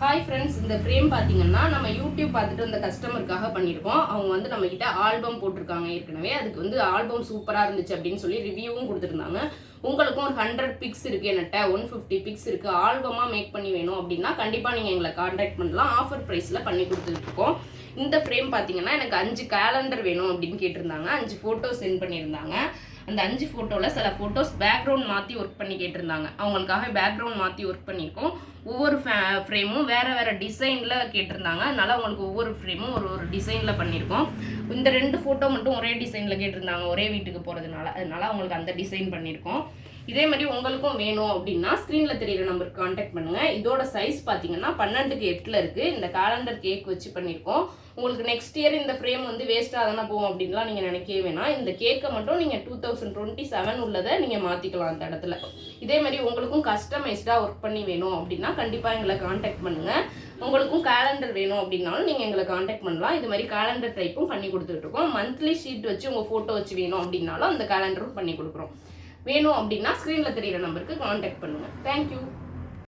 Hi friends இந்த frame பார்த்தீங்கன்னா நம்ம யூடியூப் பார்த்துட்டு அந்த கஸ்டமருக்காக பண்ணியிருக்கோம். அவங்க வந்து நம்மக்கிட்ட ஆல்பம் போட்டிருக்காங்க ஏற்கனவே. அதுக்கு வந்து ஆல்பம் சூப்பராக இருந்துச்சு அப்படின்னு சொல்லி ரிவ்யூவும் கொடுத்துருந்தாங்க. உங்களுக்கும் ஒரு ஹண்ட்ரட் பிக்ஸ் இருக்கு என்னட்ட ஒன் ஃபிஃப்டி பிக்ஸ் இருக்கு ஆல்பமாக மேக் பண்ணி வேணும் அப்படின்னா கண்டிப்பாக நீங்கள் எங்களை காண்டாக்ட் பண்ணலாம். ஆஃபர் ப்ரைஸில் பண்ணி கொடுத்துட்ருக்கோம். இந்த ஃப்ரேம் பார்த்தீங்கன்னா எனக்கு அஞ்சு கேலண்டர் வேணும் அப்படின்னு கேட்டிருந்தாங்க. அஞ்சு ஃபோட்டோ சென்ட் பண்ணியிருந்தாங்க. அந்த அஞ்சு ஃபோட்டோவில் சில ஃபோட்டோஸ் பேக்ரவுண்ட் மாற்றி ஒர்க் பண்ணி கேட்டிருந்தாங்க. அவங்களுக்காக பேக்ரவுண்ட் மாற்றி ஒர்க் பண்ணியிருக்கோம். ஒவ்வொரு ஃப்ரேமும் வேறு வேறு டிசைனில் கேட்டிருந்தாங்க. அதனால் அவங்களுக்கு ஒவ்வொரு ஃப்ரேமும் ஒரு ஒரு டிசைனில் பண்ணியிருக்கோம். இந்த ரெண்டு ஃபோட்டோ மட்டும் ஒரே டிசைனில் கேட்டிருந்தாங்க. ஒரே வீட்டுக்கு போகிறதுனால அதனால் அவங்களுக்கு அந்த டிசைன் பண்ணியிருக்கோம். இதே மாதிரி உங்களுக்கும் வேணும் அப்படின்னா ஸ்க்ரீனில் தெரியிற நம்பருக்கு காண்டாக்ட் பண்ணுங்கள் இதோட சைஸ் பார்த்தீங்கன்னா பன்னெண்டுக்கு எட்டில் இருக்குது இந்த காலண்டர் கேக் வச்சு பண்ணியிருக்கோம் உங்களுக்கு நெக்ஸ்ட் இயர் இந்த ஃப்ரேம் வந்து வேஸ்ட்டாக தானே போகும் அப்படின்லாம் நீங்கள் நினைக்கவே வேணாம். இந்த கேக்கை மட்டும் நீங்கள் டூ தௌசண்ட் டுவெண்ட்டி செவன் உள்ளதை நீங்கள் மாற்றிக்கலாம் அந்த இடத்துல. இதே மாதிரி உங்களுக்கும் கஸ்டமைஸ்டாக ஒர்க் பண்ணி வேணும் அப்படின்னா கண்டிப்பாக எங்களை காண்டாக்ட் பண்ணுங்கள் உங்களுக்கும் கேலண்டர் வேணும் அப்படின்னாலும் நீங்கள் எங்களை காண்டாக்ட் பண்ணலாம். இது மாதிரி கேலண்டர் டைப்பும் பண்ணி கொடுத்துட்டு இருக்கோம். மந்த்லி ஷீட் வச்சு உங்கள் ஃபோட்டோ வச்சு வேணும் அப்படின்னாலும் அந்த கேலண்டரும் பண்ணி கொடுக்குறோம். வேணும் அப்படின்னா ஸ்க்ரீனில் தெரியிற நம்பருக்கு காண்டாக்ட் பண்ணுங்கள் தேங்க்யூ